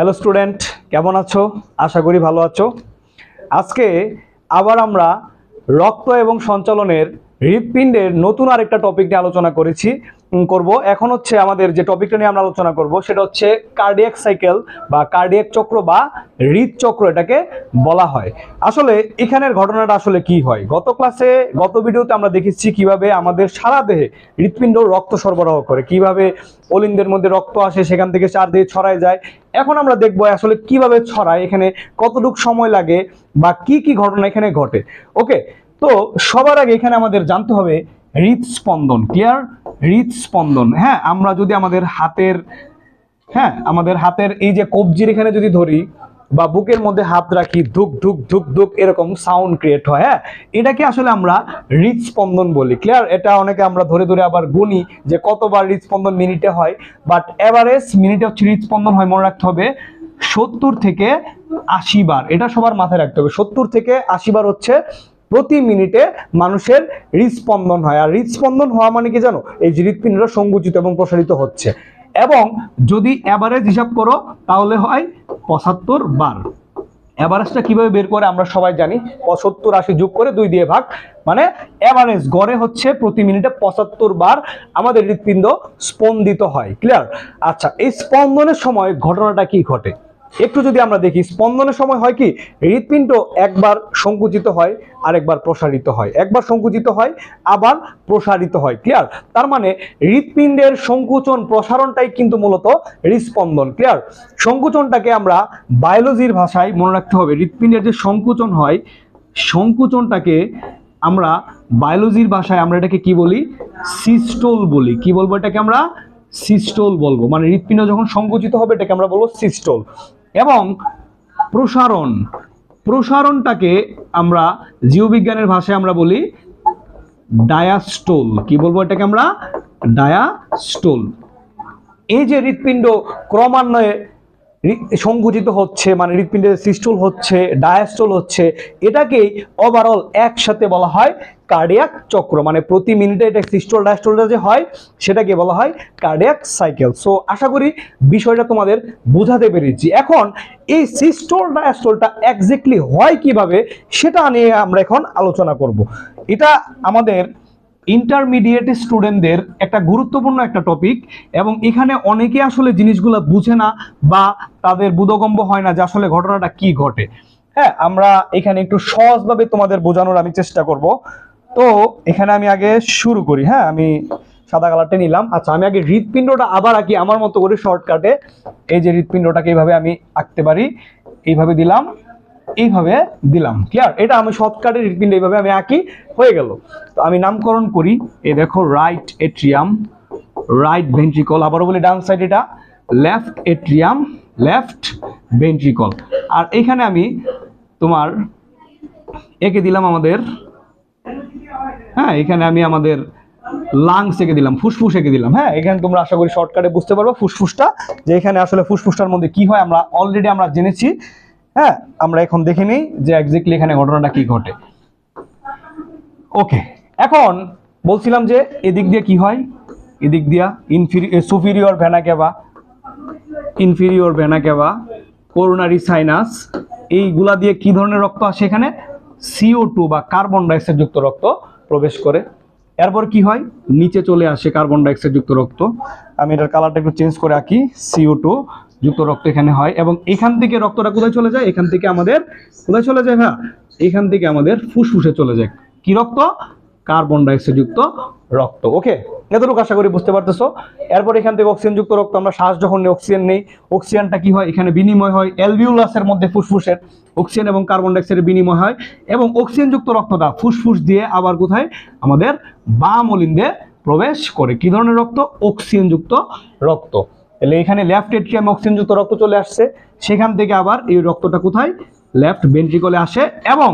Hello student কেমন আছো? আশা করি ভালো আছো। আজকে আবার আমরা রক্ত এবং সঞ্চালনের হৃৎপিণ্ডের নতুন আরেকটা টপিক নিয়ে আলোচনা করেছি। করব। এখন হচ্ছে আমাদের যে টপিকটা নিয়ে আমরা আলোচনা করব, সেটা হচ্ছে কার্ডিয়াক সাইকেল বা কার্ডিয়াক চক্র বা হৃদচক্র এটাকে বলা হয়। আসলে এখানের ঘটনাটা আসলে কি হয়? গত ক্লাসে গত ভিডিওতে আমরা দেখেছি কীভাবে আমাদের সারা দেহে হৃৎপিণ্ড রক্ত সরবরাহ করে, কীভাবে অলিন্দের মধ্যে রক্ত আসে, সেখান থেকে চারদিকে ছড়ায় যায়। এখন আমরা দেখব আসলে কীভাবে ছড়ায়, এখানে কতটুক সময় লাগে বা কি কি ঘটনা এখানে ঘটে। ওকে তো সবার আগে এখানে আমাদের জানতে হবে হৃদস্পন্দন ক্লিয়ার হৃদস্পন্দন হ্যাঁ আমরা যদি আমাদের হাতের হ্যাঁ আমাদের হাতের এই যে কবজির এখানে যদি ধরি বা বুকের মধ্যে হাত রাখি, ধুক ধুক ধুক ধুক এরকম সাউন্ড ক্রিয়েট হয় হ্যাঁ এটাকে আসলে আমরা হৃদস্পন্দন বলি। ক্লিয়ার এটা অনেকে আমরা ধরে ধরে আবার গুনি যে কতবার হৃদস্পন্দন মিনিটে হয় বাট এভারেজ মিনিটে হচ্ছে হৃদস্পন্দন হয়, মনে রাখতে হবে, সত্তর থেকে আশি বার। এটা সবার মাথায় রাখতে হবে। সত্তর থেকে আশি বার হচ্ছে প্রতি মিনিটে মানুষের হৃদস্পন্দন হয়। আর হৃদস্পন্দন হওয়া মানে কি জানো? এই যে হৃৎপিণ্ডটা সংকুচিত এবং প্রসারিত হচ্ছে। এবং যদি অ্যাভারেজ হিসাব করো, তাহলে হয় পঁচাত্তর বার। অ্যাভারেজটা কীভাবে বের করে আমরা সবাই জানি। পঁচাত্তর আশি যোগ করে দুই দিয়ে ভাগ। মানে অ্যাভারেজ গড়ে হচ্ছে প্রতি মিনিটে পঁচাত্তর বার আমাদের হৃৎপিণ্ড স্পন্দিত হয়। ক্লিয়ার আচ্ছা এই স্পন্দনের সময় ঘটনাটা কি ঘটে? একটু যদি আমরা দেখি, স্পন্দনের সময় হয় কি, হৃৎপিণ্ড একবার সংকুচিত হয়, আরেকবার প্রসারিত হয়। একবার সংকুচিত হয়, আবার প্রসারিত হয়। ক্লিয়ার তার মানে হৃৎপিণ্ডের সংকুচন প্রসারণটাই কিন্তু মূলত হৃৎস্পন্দন। ক্লিয়ার সংকুচনটাকে আমরা বায়োলজির ভাষায় মনে রাখতে হবে, হৃৎপিণ্ডের যে সংকুচন হয়, সংকুচনটাকে আমরা বায়োলজির ভাষায় আমরা এটাকে কি বলি? সিস্টোল বলি। কি বলব এটাকে আমরা? সিস্টোল বলব। মানে হৃৎপিণ্ড যখন সংকুচিত হবে, এটাকে আমরা বলব সিস্টোল। এবং প্রসারণ, প্রসারণটাকে আমরা জীববিজ্ঞানের ভাষায় আমরা বলি ডায়াস্টোল কি বলব এটাকে আমরা? ডায়াস্টোল এই যে হৃৎপিণ্ড ক্রমান্বয়ে সংকুচিত হচ্ছে মানে হৃৎপিণ্ডের সিস্টোল হচ্ছে, ডায়াস্টোল হচ্ছে, এটাকেই ওভারঅল একসাথে বলা হয় কার্ডিয়াক চক্র। মানে প্রতি মিনিটে এটা সিস্টোল, ডায়াস্টোলটা যে হয়, সেটাকে বলা হয় কার্ডিয়াক সাইকেল সো আশা করি বিষয়টা তোমাদের বোঝাতে পেরেছি। এখন এই সিস্টোল, ডায়াস্টোলটা এক্স্যাক্টলি হয় কীভাবে, সেটা নিয়ে আমরা এখন আলোচনা করব। এটা আমাদের ইন্টারমিডিয়েট স্টুডেন্টদের একটা গুরুত্বপূর্ণ একটা টপিক এবং এখানে অনেকে আসলে জিনিসগুলো বুঝে না বা তাদের বোধগম্য হয় না যে আসলে ঘটনাটা কি ঘটে। হ্যাঁ আমরা এখানে একটু সহজভাবে তোমাদের বোঝানোর আমি চেষ্টা করব। তো এখানে আমি আগে শুরু করি। হ্যাঁ আমি সাদা কালারটা নিলাম। আচ্ছা আমি আগে হৃৎপিণ্ডটা আবার আঁকি আমার মতো করে শর্টকাটে এই যে হৃৎপিণ্ডটাকে এইভাবে আমি আঁকতে পারি। এইভাবে দিলাম। এইভাবে দিলাম। ক্লিয়ার এটা আমি শর্টকাটে হৃৎপিণ্ড এইভাবে আমি আঁকি, হয়ে গেল। তো আমি নামকরণ করি। এই দেখো রাইট এট্রিয়াম রাইট ভেন্ট্রিকল আবারও বলি ডান সাইড এটা। লেফট এট্রিয়াম লেফট ভেন্ট্রিকল আর এখানে আমি তোমার একে দিলাম আমাদের হ্যাঁ এখানে আমি আমাদের লাংস এঁকে দিলাম, ফুসফুস এঁকে দিলাম হ্যাঁ এখানে তোমরা আশা করি শর্টকাটে বুঝতে পারব ফুসফুসটা, যে এখানে আসলে ফুসফুসটার মধ্যে কি হয়, আমরা অলরেডি আমরা জেনেছি। হ্যাঁ আমরা এখন দেখে নিই যে এক্স্যাক্টলি এখানে ঘটনাটা কি ঘটে। ওকে এখন বলছিলাম যে এদিক দিয়ে কি হয়? এদিক দিয়া inferior superior vena cava inferior vena cava coronary sinus এইগুলা দিয়ে কি ধরনের রক্ত আসে এখানে? সিও টু বা কার্বন ডাইঅক্সাইড যুক্ত রক্ত প্রবেশ করে। এরপর কি হয়? নিচে চলে আসে কার্বন ডাইঅক্সাইড যুক্ত রক্ত। আমি এটার কালারটা একটু চেঞ্জ করে আঁকি সিও টু যুক্ত রক্ত এখানে হয় এবং এখান থেকে রক্তটা কোথায় চলে যায়? এখান থেকে আমাদের কোথায় চলে যায় হ্যাঁ এখান থেকে আমাদের ফুসফুসে চলে যায়। কি রক্ত? কার্বন ডাইঅক্সাইড যুক্ত রক্ত, ওকে? এতটুকু আশা করি বুঝতে পারতেছো। এরপর এখান থেকে অক্সিজেন যুক্ত রক্ত, আমরা শ্বাস যখন অক্সিজেন নেই, অক্সিজেনটা কি হয়? এখানে বিনিময় হয় অ্যালভিউলাসের মধ্যে ফুসফুসের। অক্সিজেন এবং কার্বন ডাইঅক্সাইডের বিনিময় হয় এবং অক্সিজেন যুক্ত রক্তটা ফুসফুস দিয়ে আবার কোথায়? আমাদের বাম অলিন্দে প্রবেশ করে। কি ধরনের রক্ত? অক্সিজেন যুক্ত রক্ত। তাহলে এখানে লেফট এট্রিয়াম অক্সিজেন যুক্ত রক্ত চলে আসছে। সেখান থেকে আবার এই রক্তটা কোথায়? লেফট ভেন্ট্রিকলে আসে এবং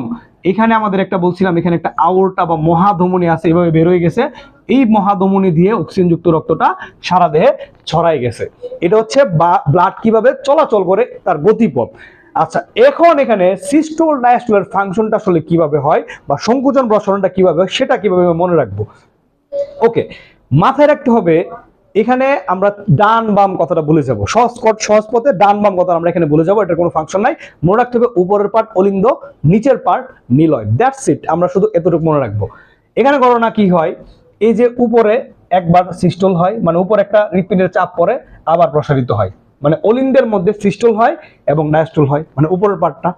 এখানে আমাদের একটা বলছিলাম, এখানে একটা আওরটা বা মহাধমনী আছে, এভাবে বেরোয় গেছে। এই মহাধমনী দিয়ে অক্সিজেন যুক্ত রক্তটা সারা দেহে ছড়াই গেছে। এটা হচ্ছে ব্লাড কীভাবে চলাচল করে, তার গতিপথ। আচ্ছা এখন এখানে সিস্টোল ডায়াস্টোলের ফাংশনটা আসলে কীভাবে হয় বা সংকোচন প্রসারণটা কীভাবে হয়, সেটা কীভাবে মনে রাখব? ওকে মাথায় রাখতে হবে এখানে আমরা ডান বাম কথাটা ভুলে যাব। সহজ সহজ পথে ডান বাম কথা আমরা এখানে ভুলে যাব, এটার কোনো ফাংশন নাই। মনে রাখতে হবে উপরের পার্ট অলিন্দ, নিচের পার্ট নিলয়। দ্যাটস ইট আমরা শুধু এতটুকু মনে রাখব। এখানে ঘটনা কি হয়? এই যে উপরে একবার সিস্টল হয় মানে উপরে একটা হৃৎপিণ্ডের চাপ পরে আবার প্রসারিত হয়। মানে অলিন্দের মধ্যে সিস্টল হয় এবং ডায়াস্টল হয় মানে উপরের পার্টটা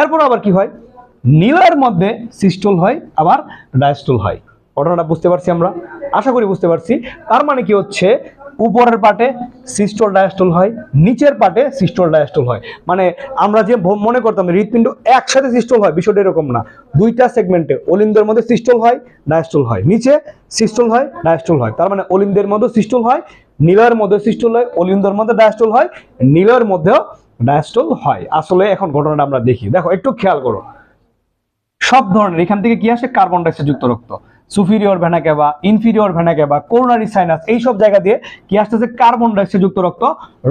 এরপর আবার কি হয়? নীলের মধ্যে সিস্টল হয়, আবার ডায়াস্টল হয়। ঘটনাটা বুঝতে পারছি আমরা? আশা করি বুঝতে পারছি। তার মানে কি হচ্ছে? উপরের পাটে সিস্টল ডায়াস্টল হয়, নিচের পাটে সিস্টল ডায়াস্টল হয়। মানে আমরা যে মনে করতাম হৃৎপিণ্ড একসাথে সিস্টল হয়, বিষয়টা এরকম না। দুইটা সেগমেন্টে অলিন্দের মধ্যে সিস্টল হয়, ডায়াস্টল হয়। নিচে সিস্টল হয়, ডায়াস্টল হয়। তার মানে অলিন্দের মধ্যে সিস্টল হয়, নীলের মধ্যে সিস্টল হয়, অলিন্দের মধ্যে ডায়াস্টল হয়, নীলের মধ্যেও ডায়াস্টল হয়। আসলে এখন ঘটনাটা আমরা দেখি। দেখো, একটু খেয়াল করো। সব ধরনের, এখান থেকে কি আসে? কার্বন ডাইঅক্সাইড যুক্ত রক্ত। Superior cava inferior vena cava coronary sinus এইসব জায়গা দিয়ে কি আসতেছে? কার্বন ডাইঅক্সাইড যুক্ত রক্ত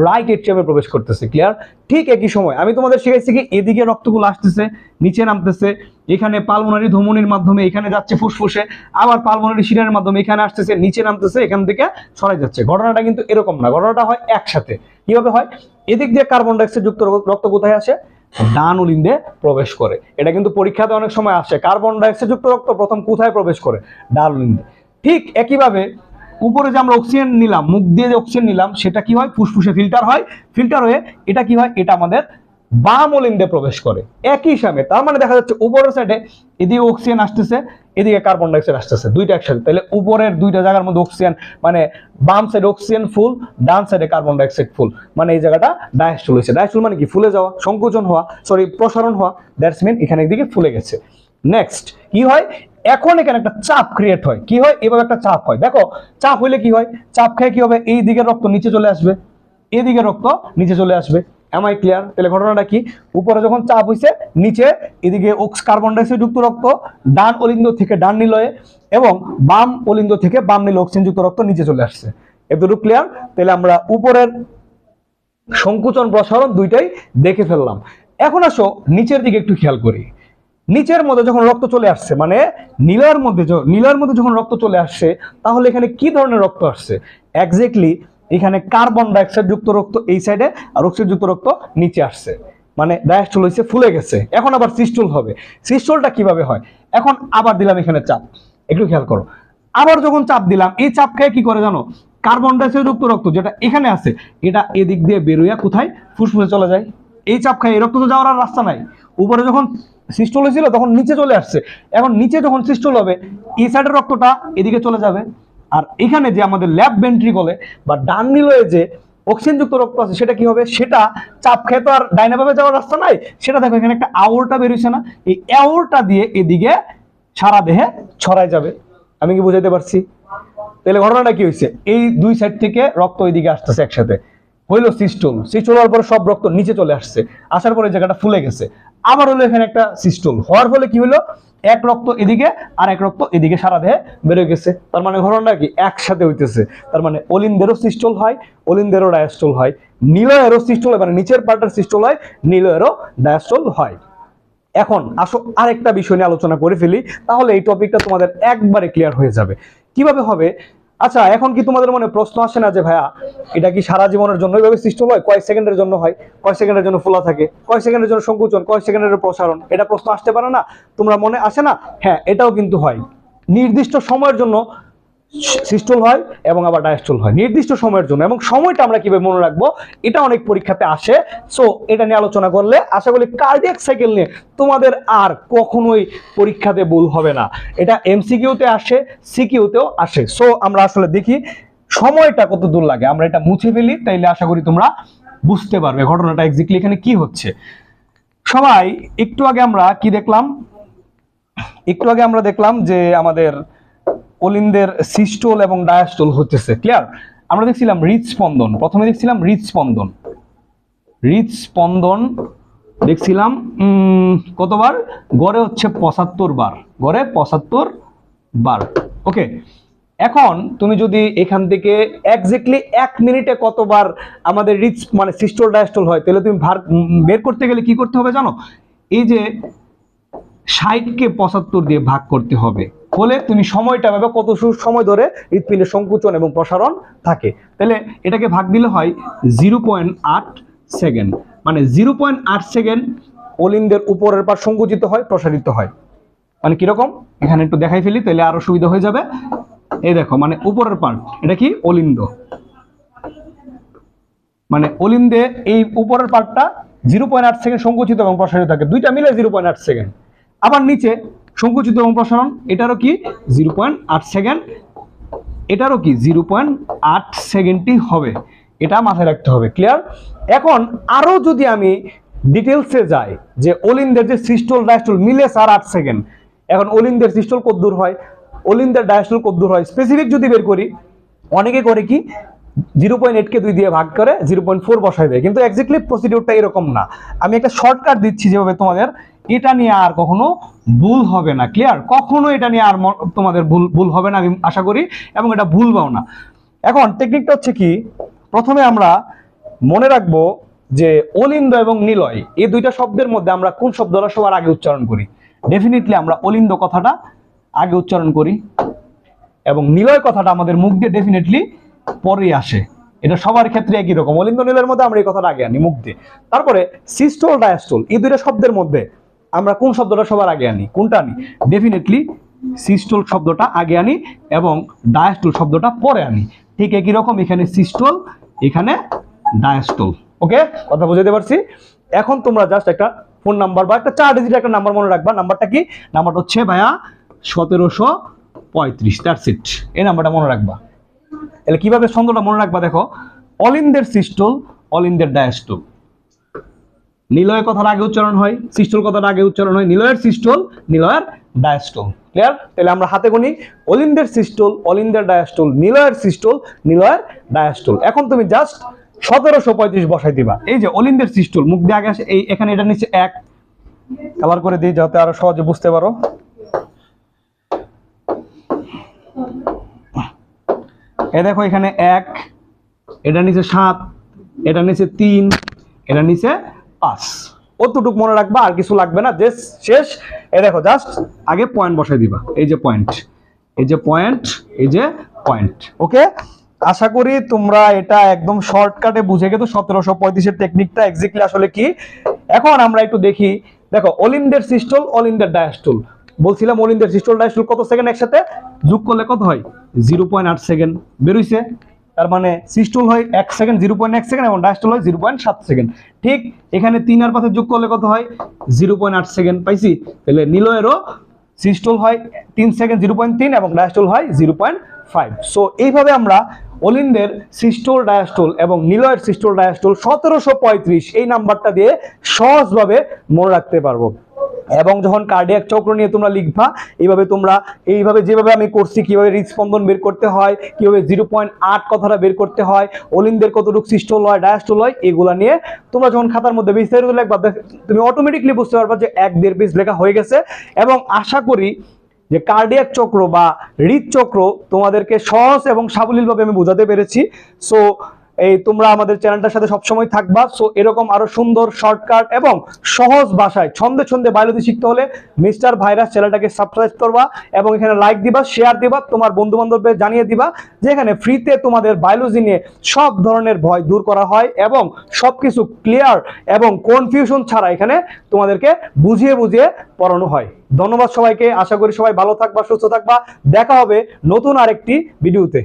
রাইট এটিএমে প্রবেশ করতেছে ক্লিয়ার ঠিক একই সময়, আমি তোমাদের শিখাইছি কি এদিকে রক্তগুলো আসতেছে, নিচে নামতেছে, এখানে পালমোনারি ধমনির মাধ্যমে এখানে যাচ্ছে ফুসফুসে, আবার পালমোনারি শিরার মাধ্যমে এখানে আসতেছে, নিচে নামতেছে, এখান থেকে সরাই যাচ্ছে। ঘটনাটা কিন্তু এরকম না, ঘটনাটা হয় একসাথে। কীভাবে হয়? এদিক দিয়ে কার্বন ডাইঅক্সাইড যুক্ত রক্ত কোথায় আসে? ডান উলিন্দে প্রবেশ করে। এটা কিন্তু পরীক্ষাতে অনেক সময় আসে। কার্বন ডাইঅক্সাইড যুক্ত রক্ত প্রথম কোথায় প্রবেশ করে? ডান উলিন্দে। ঠিক একইভাবে উপরে যে আমরা অক্সিজেন নিলাম, মুখ দিয়ে যে অক্সিজেন নিলাম, সেটা কি হয়? ফুসফুসে ফিল্টার হয়। ফিল্টার হয়ে এটা কি হয়? এটা আমাদের বাম অলিন্দে প্রবেশ করে। একই সময় তার মানে দেখা যাচ্ছে উপরের সাইডে এদিকে অক্সিজেন আসতেছে এদিকে কার্বন ডাইঅক্সাইড আসতেছে, দুইটা একসাথে। তাহলে উপরের দুইটা জায়গার মধ্যে অক্সিজেন মানে বাম সাইডে অক্সিজেন ফুল ডান সাইডে কার্বন ডাইঅক্সাইড ফুল মানে এই জায়গাটা ডায়াস্টল হয়েছে। ডায়াস্টল মানে কি? ফুলে যাওয়া, সংকোচন হওয়া সরি প্রসারণ হওয়া। দ্যাটস মিন এখানে দিকে ফুলে গেছে। নেক্সট কি হয়? এখন এখানে একটা চাপ ক্রিয়েট হয়। কি হয়? এভাবে একটা চাপ হয়। দেখো, চাপ হইলে কি হয়? চাপ খেয়ে কি হবে? এই দিকের রক্ত নিচে চলে আসবে। এদিকে রক্ত নিচে চলে আসবে। এম আই ক্লিয়ার তাহলে ঘটনাটা কি? উপরে যখন চাপ হইছে, নিচে, এদিকে অক্স কার্বন ডাইঅক্সাইড যুক্ত রক্ত, ডান অলিন্দ থেকে ডান নিলয়ে, এবং বাম অলিন্দ থেকে বাম নিল অক্সিজেন যুক্ত রক্ত নিচে চলে আসছে। এতটুকু ক্লিয়ার তাহলে আমরা উপরের সংকুচন প্রসারণ দুইটাই দেখে ফেললাম। এখন আসো নিচের দিকে একটু খেয়াল করি। নিচের মধ্যে যখন রক্ত চলে আসছে মানে নীলার মধ্যে নীলার মধ্যে যখন রক্ত চলে আসছে, তাহলে এখানে কি ধরনের রক্ত আসছে? এক্স্যাক্টলি এখানে কার্বন ডাইঅক্সাইড যুক্ত রক্ত এই সাইডে আর অক্সিজেন যুক্ত রক্ত নিচে আসছে। মানে ডায়াস্টল হয়েছে ফুলে গেছে। এখন আবার সিস্টল হবে। সিস্টলটা কীভাবে হয়? এখন আবার দিলাম এখানে চাপ। একটু খেয়াল করো। আবার যখন চাপ দিলাম, এই চাপ খেয়ে কি করে জানো? কার্বন ডাইঅক্সাইড যুক্ত রক্ত যেটা এখানে আছে, এটা এদিক দিয়ে বেরোয়া কোথায়? ফুসফুসে চলে যায়। এই চাপ খায়, এই রক্ত তো যাওয়ার আর রাস্তা নাই। উপরে যখন সিস্টল হয়েছিল, তখন নিচে চলে আসছে। এখন নিচে যখন সিস্টল হবে, এই সাইডের রক্তটা এদিকে চলে যাবে। আর এখানে যে আমাদের ল্যাব ভেন্ট্রিকলে বা ডান নিলয়ে যে অক্সিজেনযুক্ত রক্ত আছে, সেটা কি হবে? সেটা চাপ খেয়ে তো আর ডাইনাভাবে যাওয়ার রাস্তা নাই। সেটা দেখো, এখানে একটা আউলটা বেরোইছে না। এই আউলটা দিয়ে এদিকে সারা দেহে ছড়ায় যাবে। আমি কি বুঝাইতে পারছি? তাহলে ঘটনাটা কি হয়েছে এই দুই সাইড থেকে রক্ত ওইদিকে আসতেছে একসাথে। হইল সিস্টল সিস্টল হওয়ার পরে সব রক্ত নিচে চলে আসছে। আসার পরে জায়গাটা ফুলে গেছে। আবার হলো এখানে একটা সিস্টল হওয়ার ফলে কি হলো এক রক্ত এদিকে আর এক রক্ত এদিকে সারা দেহে বেরোয় গেছে। তার মানে ঘটনাটা কি? একসাথে হইতেছে। তার মানে অলিন্দেরও সিস্টল হয়, অলিন্দেরও ডায়াস্টল হয়। নীলয়েরও সিস্টল হয় মানে নিচের পার্টের সিস্টল হয় নীল এরও ডায়াস্টল হয়। এখন আসো আরেকটা বিষয় নিয়ে আলোচনা করে ফেলি, তাহলে এই টপিকটা তোমাদের একবারে ক্লিয়ার হয়ে যাবে। কীভাবে হবে? আচ্ছা এখন কি তোমাদের মনে প্রশ্ন আসে না যে ভাইয়া, এটা কি সারা জীবনের জন্য এইভাবে সৃষ্টি হয়? কয়েক সেকেন্ডের জন্য হয়, কয়েক সেকেন্ডের জন্য ফোলা থাকে, কয়েক সেকেন্ডের জন্য সংকুচন, কয়েক সেকেন্ডের প্রসারণ, এটা প্রশ্ন আসতে পারে না? তোমরা মনে আসে না? হ্যাঁ এটাও কিন্তু হয়। নির্দিষ্ট সময়ের জন্য সিস্টল হয় এবং আবার ডায়াস্টল হয়। নির্দিষ্ট সময়ের জন্য এবং সময়টা আমরা কীভাবে মনে রাখব, এটা অনেক পরীক্ষাতে আসে। সো এটা নিয়ে আলোচনা করলে আশা করি কার্ডিয়াক সাইকেল নিয়ে তোমাদের আর কখনোই পরীক্ষাতে ভুল হবে না। এটা এমসিকিউতে আসে সিকিউতেও আসে। সো আমরা আসলে দেখি সময়টা কত দূর লাগে। আমরা এটা মুছে ফেলি, তাইলে আশা করি তোমরা বুঝতে পারবে ঘটনাটা এক্স্যাক্টলি এখানে কি হচ্ছে। সবাই, একটু আগে আমরা কি দেখলাম? একটু আগে আমরা দেখলাম যে আমাদের অলিন্দের সিস্টোল এবং ডায়াস্টোল হচ্ছে ক্লিয়ার আমরা দেখছিলাম হৃদস্পন্দন, প্রথমে দেখছিলাম হৃদস্পন্দন। হৃদস্পন্দন দেখছিলাম কতবার? গড়ে হচ্ছে পঁচাত্তর বার, গড়ে পঁচাত্তর বার। ওকে এখন তুমি যদি এখান থেকে এক্স্যাক্টলি এক মিনিটে কতবার আমাদের রিচ মানে সিস্টোল, ডায়াস্টোল হয়, তাহলে তুমি ভার বের করতে গেলে কি করতে হবে জানো? এই যে ষাটকে পঁচাত্তর দিয়ে ভাগ করতে হবে। হলে তুমি সময়টা পাবে, কত সময় ধরে হৃৎপিণ্ডের সংকুচন এবং প্রসারণ থাকে। তাহলে এটাকে ভাগ দিলে হয় জিরো পয়েন্ট আট সেকেন্ড। মানে জিরো পয়েন্ট আট সেকেন্ড অলিন্দের উপরের পার সংকুচিত হয়, প্রসারিত হয়। মানে কীরকম? এখানে একটু দেখাই ফেলি, তাহলে আরও সুবিধা হয়ে যাবে। এই দেখো মানে উপরের পার্ট এটা কি? অলিন্দ। মানে অলিন্দে এই উপরের পার্টটা জিরো পয়েন্ট আট সেকেন্ড সংকুচিত এবং প্রসারিত থাকে। দুইটা মিলে জিরো পয়েন্ট আট সেকেন্ড। আবার নিচে সংকুচিত এবং প্রসারণ এটারও কি জিরো পয়েন্ট আট সেকেন্ড এটারও কি জিরো পয়েন্ট আট সেকেন্ডই হবে। এটা মাথায় রাখতে হবে ক্লিয়ার এখন আরও যদি আমি ডিটেলসে যাই, যে অলিন্দের যে সিস্টল ডায়াস্টল মিলে স্যার আট সেকেন্ড এখন অলিন্দের সিস্টল কদ্দূর হয়? অলিন্দের ডায়াস্টল কদ্দূর হয়? স্পেসিফিক যদি বের করি, অনেকে করে কি? জিরো পয়েন্ট এইটকে দুই দিয়ে ভাগ করে জিরো পয়েন্ট ফোর বসাই দেয়। কিন্তু এক্স্যাক্টলি প্রসিডিউরটা এরকম না। আমি একটা শর্টকাট দিচ্ছি যেভাবে তোমাদের এটা নিয়ে আর কখনো ভুল হবে না ক্লিয়ার কখনো এটা নিয়ে আর তোমাদের ভুল ভুল হবে না আমি আশা করি, এবং এটা ভুলবাও না। এখন টেকনিকটা হচ্ছে কি? প্রথমে আমরা মনে রাখব যে অলিন্দ এবং নিলয়, এই দুইটা শব্দের মধ্যে আমরা কোন শব্দটা সবার আগে উচ্চারণ করি? ডেফিনেটলি আমরা অলিন্দ কথাটা আগে উচ্চারণ করি, এবং নিলয় কথাটা আমাদের মুখ দিয়ে ডেফিনেটলি পরে আসে। এটা সবার ক্ষেত্রে একই রকম। অলিন্দ, নিলয়ের মধ্যে আমরা এই কথাটা আগে আনি, মুখ দিয়ে। তারপরে সিস্টোল, ডায়াস্টল, এই দুইটা শব্দের মধ্যে আমরা কোন শব্দটা সবার আগে আনি? কোনটা আনি? ডেফিনেটলি সিস্টোল শব্দটা আগে আনি এবং ডায়াস্টোল শব্দটা পরে আনি। ঠিক একই রকম এখানে সিস্টল এখানে ডায়াস্টল ওকে কথা বুঝাতে পারছি? এখন তোমরা জাস্ট একটা ফোন নাম্বার বা একটা চার ডিজিট একটা নাম্বার মনে রাখবা। নাম্বারটা কি? নাম্বারটা হচ্ছে ভাইয়া সতেরোশো পঁয়ত্রিশ। দ্যাটস ইট এই নাম্বারটা মনে রাখবা। তাহলে কীভাবে ছন্দটা মনে রাখবা দেখো? অলিন্দের সিস্টল অলিন্দের ডায়াস্টল নিলয়ের কথার আগে উচ্চারণ হয় সিস্টল কথার আগে উচ্চারণ হয়, নিলয়ের সিস্টল নিলয়ের ডায়াস্টল। ক্লিয়ার তাহলে আমরা হাতে গুনি, অলিন্দের সিস্টল অলিন্দের ডায়াস্টল, নিলয়ের সিস্টল নিলয়ের ডায়াস্টল। এখন তুমি জাস্ট সতেরোশো পঁয়ত্রিশ বসাই দিবা। এই যে অলিন্দের সিস্টল মুখ দিয়ে আগে আসে, এই এখানে এটা নিচে এক। কালার করে দিই যাতে আরও সহজে বুঝতে পারো। এ দেখো এখানে এক, এটা নিচে সাত, এটা নিচে তিন, এটা নিচে পাঁচ অতটুক মনে রাখবা, আর কিছু লাগবে না যে শেষ। এ দেখো জাস্ট আগে পয়েন্ট বসাই দিবা, এই যে পয়েন্ট এই যে পয়েন্ট এই যে পয়েন্ট ওকে আশা করি তোমরা এটা একদম শর্টকাটে বুঝে গেছো, সতেরোশো পঁয়ত্রিশের টেকনিকটা এক্স্যাক্টলি আসলে কি? এখন আমরা একটু দেখি, দেখো অলিন্দের সিস্টল অলিন্দের ডায়াস্টল বলছিলাম অলিন্দের সিস্টল ডায়াস্টল কত সেকেন্ড একসাথে? যোগ করলে কত হয়? জিরো পয়েন্ট আট সেকেন্ড বেরোইছে তার মানে সিস্টল হয় এক সেকেন্ড জিরো পয়েন্ট এক সেকেন্ড এবং ডায়াস্টল হয় জিরো পয়েন্ট সাত সেকেন্ড ঠিক, এখানে তিন আর পাশে যোগ করলে কত হয়? জিরো পয়েন্ট আট সেকেন্ড পাইছি? তাহলে নিলয়েরও সিস্টল হয় তিন সেকেন্ড জিরো পয়েন্ট তিন এবং ডায়াস্টল হয় জিরো পয়েন্ট ফাইভ সো এইভাবে আমরা অলিন্দের সিস্টোল ডায়াস্টোল এবং নিলয়ের সিস্টোল ডায়াস্টোল সতেরোশো পঁয়ত্রিশ এই নাম্বারটা দিয়ে সহজভাবে মনে রাখতে পারব। এবং যখন কার্ডিয়াক চক্র নিয়ে তোমরা লিখবা, এইভাবে তোমরা এইভাবে যেভাবে আমি করছি, কীভাবে হৃদস্পন্দন বের করতে হয়, কীভাবে জিরো পয়েন্ট আট কথাটা বের করতে হয়, অলিন্দের কতটুকু সিস্টোল হয় ডায়াস্টোল হয় এগুলা নিয়ে তোমরা যখন খাতার মধ্যে বিস্তারিত লিখবা তুমি অটোমেটিকলি বুঝতে পারবা যে এক দেড় পেজ লেখা হয়ে গেছে। এবং আশা করি যে কার্ডিয়াক চক্র বা হৃদচক্র তোমাদেরকে সহজ এবং সাবলীলভাবে আমি বোঝাতে পেরেছি। সো এই তোমরা আমাদের চ্যানেলটার সাথে সবসময় থাকবা। সো এরকম আরও সুন্দর শর্টকাট এবং সহজ ভাষায় ছন্দে ছন্দে বায়োলজি শিখতে হলে মিস্টার ভাইরাস চ্যানেলটাকে সাবস্ক্রাইব করবা এবং এখানে লাইক দিবা শেয়ার দিবা, তোমার বন্ধু বান্ধবদের জানিয়ে দিবা যে এখানে ফ্রিতে তোমাদের বায়োলজি নিয়ে সব ধরনের ভয় দূর করা হয় এবং সবকিছু ক্লিয়ার এবং কনফিউশন ছাড়া এখানে তোমাদেরকে বুঝিয়ে বুঝিয়ে পড়ানো হয়। ধন্যবাদ সবাইকে। আশা করি সবাই ভালো থাকবা, সুস্থ থাকবা। দেখা হবে নতুন আরেকটি ভিডিওতে